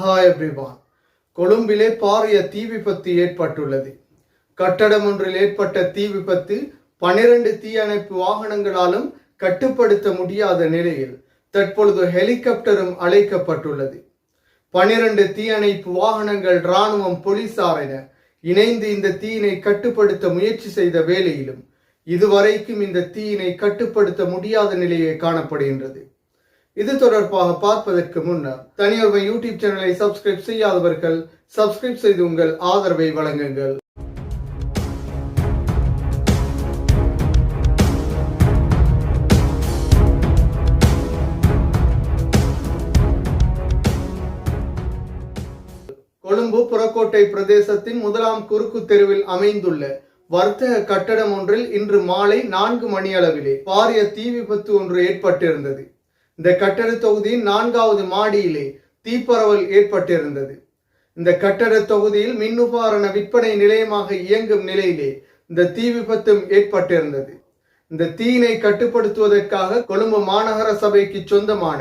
Hi everyone கொழும்பிலே பாரிய தீ விபத்து ஏற்பட்டுள்ளது. கட்டடம் ஒன்றில் ஏற்பட்ட தீ விபத்து பனிரெண்டு தீயணைப்பு வாகனங்களாலும் கட்டுப்படுத்த முடியாத நிலையில் தற்பொழுது ஹெலிகாப்டரும் அழைக்கப்பட்டுள்ளது. பனிரெண்டு தீயணைப்பு வாகனங்கள் இராணுவம் போலீசார் என இணைந்து இந்த தீயினை கட்டுப்படுத்த முயற்சி செய்த வேளையிலும் இதுவரைக்கும் இந்த தீயினை கட்டுப்படுத்த முடியாத நிலையே காணப்படுகின்றது. இது தொடர்பாக பார்ப்பதற்கு முன்னர் தனியொருவன் யூடியூப் சேனலை சப்ஸ்கிரைப் செய்யாதவர்கள் சப்ஸ்கிரைப் செய்து உங்கள் ஆதரவை வழங்குங்கள். கொழும்பு புறக்கோட்டை பிரதேசத்தின் முதலாம் குறுக்கு தெருவில் அமைந்துள்ள வர்த்தக கட்டடம் ஒன்றில் இன்று மாலை நான்கு மணியளவிலே பாரிய தீ விபத்து ஒன்று ஏற்பட்டிருந்தது. இந்த கட்டட தொகுதியின் நான்காவது மாடியிலே தீப்பரவல் ஏற்பட்டிருந்தது. இந்த கட்டட தொகுதியில் மின்னுபாரண விற்பனை நிலையமாக இயங்கும் நிலையிலே இந்த தீ விபத்தும் ஏற்பட்டிருந்தது. இந்த தீயினை கட்டுப்படுத்துவதற்காக கொழும்பு மாநகர சபைக்கு சொந்தமான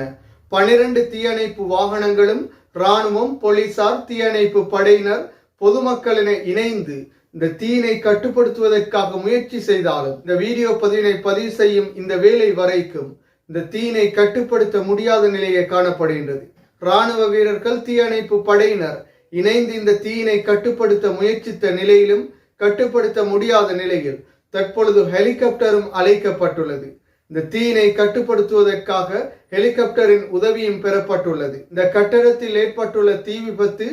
பனிரெண்டு தீயணைப்பு வாகனங்களும் இராணுவம் போலீசார் தீயணைப்பு படையினர் பொதுமக்கள் என இணைந்து இந்த தீயினை கட்டுப்படுத்துவதற்காக முயற்சி செய்தாலும் இந்த வீடியோ பதிவினை பதிவு செய்யும் இந்த வேலை வரைக்கும் இந்த தீயினை கட்டுப்படுத்த முடியாத நிலையே காணப்படுகின்றது. இராணுவ வீரர்கள் தீயணைப்பு படையினர் இணைந்து இந்த தீயினை கட்டுப்படுத்த முயற்சித்த நிலையிலும் கட்டுப்படுத்த முடியாத நிலையில் தற்பொழுது ஹெலிகாப்டரும் அழைக்கப்பட்டுள்ளது. இந்த தீயினை கட்டுப்படுத்துவதற்காக ஹெலிகாப்டரின் உதவியும் பெறப்பட்டுள்ளது. இந்த கட்டடத்தில் ஏற்பட்டுள்ள தீ விபத்து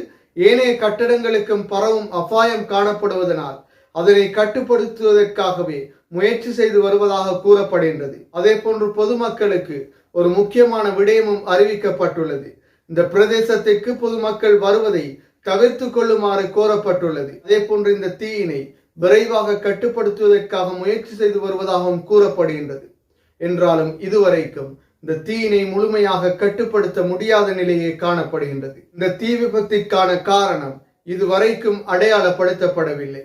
ஏனைய கட்டடங்களுக்கும் பரவும் அபாயம் காணப்படுவதனால் அதனை கட்டுப்படுத்துவதற்காகவே முயற்சி செய்து வருவதாக கூறப்படுகின்றது. அதே போன்று பொதுமக்களுக்கு ஒரு முக்கியமான விடயமும் அறிவிக்கப்பட்டுள்ளது. இந்த பிரதேசத்திற்கு பொதுமக்கள் வருவதை தவிர்த்து கொள்ளுமாறு கோரப்பட்டுள்ளது. அதே போன்று இந்த தீயினை விரைவாக கட்டுப்படுத்துவதற்காக முயற்சி செய்து வருவதாகவும் கூறப்படுகின்றது. என்றாலும் இதுவரைக்கும் இந்த தீயினை முழுமையாக கட்டுப்படுத்த முடியாத நிலையே காணப்படுகின்றது. இந்த தீ விபத்திற்கான காரணம் இதுவரைக்கும் அடையாளப்படுத்தப்படவில்லை.